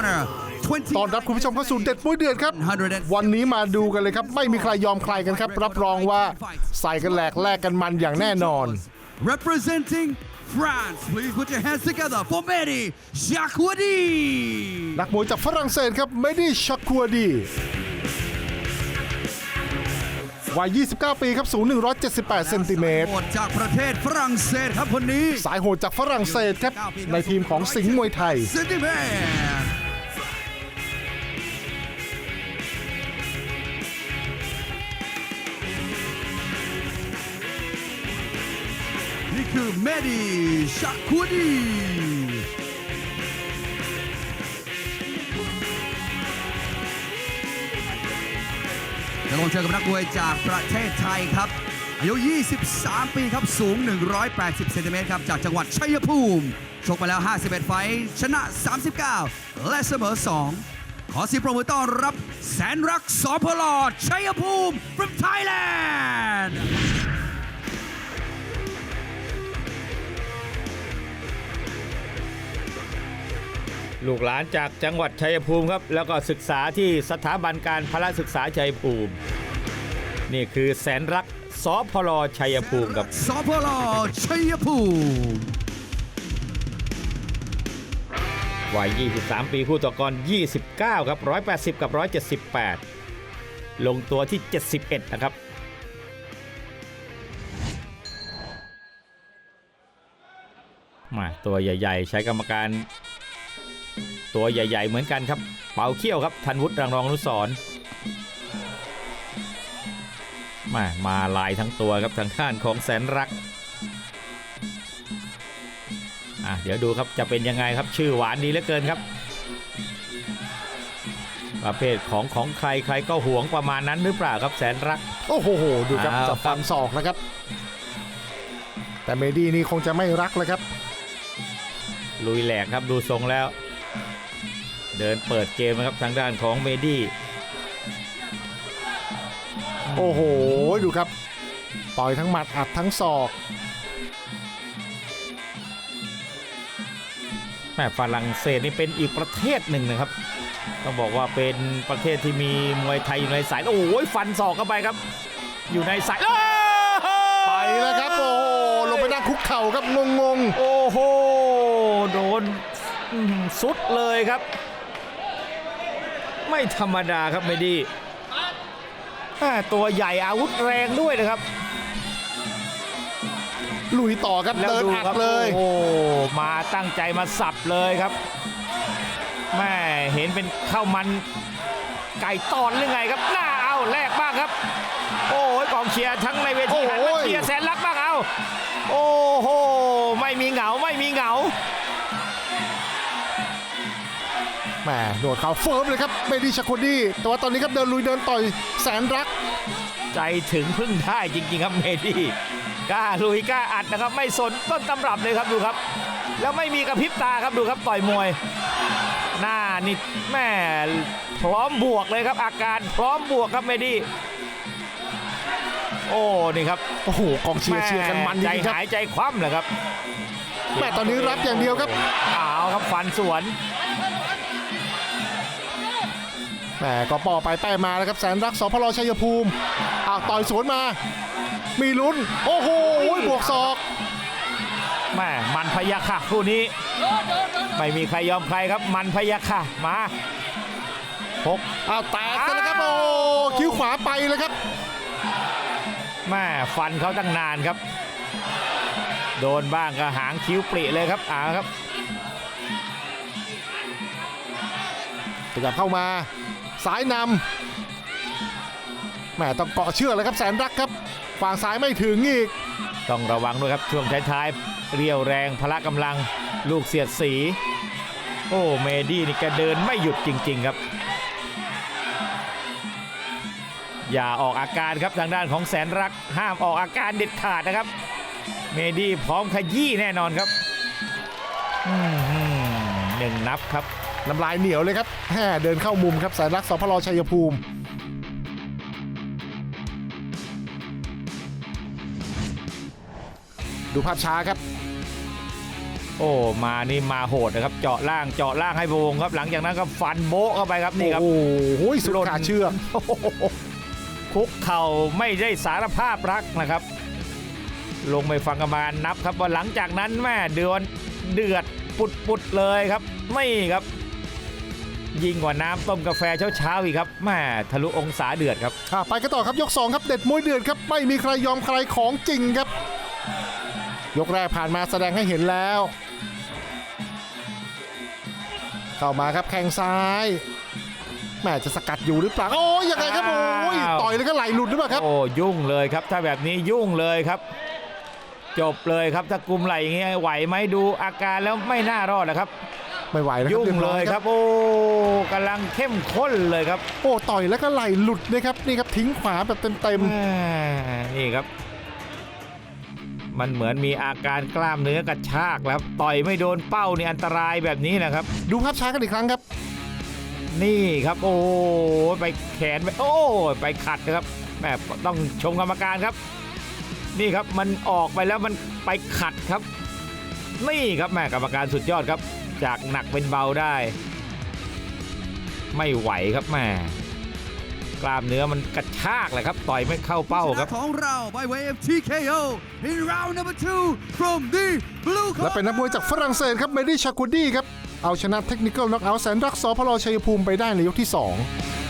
corner. 20. ตอนรับคุณผู้ชมเข้าสู่เด็ดปุ้ยเดือดครับ วันนี้มาดูกันเลยครับ ไม่มีใครยอมใครกันครับ รับรองว่าใส่กันแหลกแลกกันมันอย่างแน่นอน Representing France, please put your hands together for Mehdi Jacquadi. นักมวยจากฝรั่งเศสครับเมดิชักคัวดีวัย 29 ปีครับ สูง 178 เซนติเมตรโหดจากประเทศฝรั่งเศสครับคนนี้ สายโหดจากฝรั่งเศสครับ ในทีมของสิงห์มวยไทยเซนติเมตร คือเมดีชักคูดีจะลงเจอกับนักมวยจากประเทศไทยครับ อายุ 23 ปีครับ สูง 180 เซนติเมตรครับ จากจังหวัดชัยภูมิ ชกมาแล้ว 51 ไฟชนะ 39 และเสมอ 2 ขอสียงปรบมือต้อนรับแสนรักสพลชัยภูมิ from Thailand ลูกหลานจากจังหวัดชัยภูมิครับ แล้วก็ศึกษาที่สถาบันการพละศึกษาชัยภูมิ นี่คือแสนรักสพลชัยภูมิครับสพลชัยภูมิวัย 23 ปีคู่ต่อกร 29 ครับ 180 กับ 178 ลงตัวที่ 71 นะครับมาตัวใหญ่ ๆ ใช้กรรมการ ตัวใหญ่ ๆ เหมือนกันครับ เป่าเขี้ยวครับธันวุฒิรังรองอนุสรณ์มามาลายทั้งตัวครับทางด้านของแสนรักอะเดี๋ยวดูครับจะเป็นยังไงครับชื่อหวานดีเหลือเกินครับ ประเภทของของใครใครก็หวงประมาณนั้นหรือเปล่าครับแสนรัก โอ้โห ดูครับอ้าวจะฟันศอกนะครับ แต่เมดี้นี่คงจะไม่รักแล้วครับ ลุยแหลกครับดูทรงแล้ว เดินเปิดเกมนะครับทางด้านของเมดี้โอ้โห ดูครับ ต่อยทั้งหมัดอัดทั้งศอก แม่ฝรั่งเศสนี่เป็นอีกประเทศหนึ่งนะครับ ต้องบอกว่าเป็นประเทศที่มีมวยไทยอยู่ในสาย โอ้ยฟันศอกเข้าไปครับ อยู่ในสายไปแล้วครับ โอ้โห ลงไปนั่งคุกเข่าครับงงโอ้โห โดนอื้อหือสุดเลยครับ ไม่ธรรมดาครับเมดี้แม่ตัวใหญ่อาวุธแรงด้วยนะครับๆลุยต่อครับแล้วเดินดูอัดครับเลย โอ้โหมาตั้งใจมาสับเลยครับแม่เห็นเป็นข้าวมันไก่ตอนหรือไงครับ หน้าเอาแลกบ้างครับ โอ้ยกองเชียร์ทั้งในเวทีหันมาเชียร์แสนรักบ้างเอา โอ้โหไม่มีเหงาไม่มีเหงา แหมโดดเข่าเฟิร์มเลยครับเมดี้ชักโคดี้แต่ว่าตอนนี้ครับเดินลุยเดินต่อยแสนรัก ใจถึงพึ่งได้จริงๆครับเมดี้กล้าลุยกล้าอัดนะครับ ไม่สนต้นตำรับเลยครับดูครับ แล้วไม่มีกระพริบตาครับดูครับต่อยมวย หน้านี่แม่พร้อมบวกเลยครับ อาการพร้อมบวกครับเมดี้โอ้นี่ครับโอ้โหกองเชียร์เชียร์กันมันจใจริงๆครับหายใจคว่ำเลยครับแม่ตอนนี้รับอย่างเดียวครับเอาครับฟันสวน แหมก็ปอไปแป้มาแล้วครับแสนรักสพลชัยภูมิอ้าวต่อยสวนมา มีลุ้น โอ้โหบวกศอกแม่มันพยักค่ะคู่นี้ ไม่มีใครยอมใครครับ มันพยักค่ะมาพกอ้าวแตกกันแล้วครับโอ้โหคิ้วขวาไปเลยครับแม่ฟันเขาตั้งนานครับ โดนบ้างก็หางคิ้วปริเลยครับอ่าครับขยับเข้ามา สายนำแหมต้องเกาะเชือกเลยครับแสนรักครับฝั่งซ้ายไม่ถึงอีก ต้องระวังด้วยครับช่วงท้ายๆเรียวแรงพละกำลังลูกเสียดสี โอ้เมดี้นี่แกเดินไม่หยุดจริง ๆครับ อย่าออกอาการครับทางด้านของแสนรักห้ามออกอาการเด็ดขาดนะครับ เมดี้พร้อมขยี้แน่นอนครับหนึ่งนับครับ น้ำลายเหนียวเลยครับแห่เดินเข้ามุมครับแสนรักสพลชัยภูมิดูภาพช้าครับ โอ้มานี่มาโหดนะครับ เจาะล่างเจาะล่างให้พะวงครับ หลังจากนั้นก็ฟันโบ๊ะเข้าไปครับนี่ครับโอ้โหสุดขาดเชือกโอ้โหคุกเข่าไม่ได้สารภาพรักนะครับ ลงไปฟังกรรมการนับครับว่าหลังจากนั้นแม่เดือนเดือดปุดปุดๆเลยครับ ไม่ครับ ยิ่งกว่าน้ำต้มกาแฟเช้าๆอีกครับแม่ทะลุองศาเดือดครับ อะไปกันต่อครับยก 2 ครับเด็ดมวยเดือดครับ ไม่มีใครยอมใครของจริงครับ ยกแรกผ่านมาแสดงให้เห็นแล้ว เข้ามาครับแข้งซ้ายแม่จะสกัดอยู่หรือเปล่าโอ้ยยังไงครับโอ้ยอ้าว ต่อยแล้วก็ไหลหลุดหรือเปล่าครับ โอ้ยุ่งเลยครับ ถ้าแบบนี้ยุ่งเลยครับ จบเลยครับถ้ากลุ่มไหลอย่างเงี้ยไหวไหมดูอาการแล้วไม่น่ารอดนะครับ ไม่ไหวแล้วครับยุ่งรีบเลร้อยครับ โอ้กำลังเข้มข้นเลยครับ โอ้ต่อยแล้วก็ไหลหลุดนะครับนี่ครับทิ้งขวาแบบเต็มแม่นี่ครับ มันเหมือนมีอาการกล้ามเนื้อกระชากแล้วครับต่อยไม่โดนเป้านี่อันตรายแบบนี้นะครับๆดูภาพช้ากันอีกครั้งครับ นี่ครับ โอ้ไปแขนไปโอ้ไปขัดนะครับแม่ต้องชมกรรมการครับ นี่ครับมันออกไปแล้วมันไปขัดครับ นี่ครับแม่กรรมการสุดยอดครับ จากหนักเป็นเบาได้ ไม่ไหวครับแม่กล้ามเนื้อมันกระชากเลยครับ ต่อยไม่เข้าเป้าชครันะบของเรา by way of TKO in round number two from the blue และเป็นนักมวยจากฝรั่งเศสครับเมดี้ชาคูดี้ครับ เอาชนะเทคนิคอลน็อกเอาท์แสนรักสพลชัยภูมิไปได้ในยกที่ 2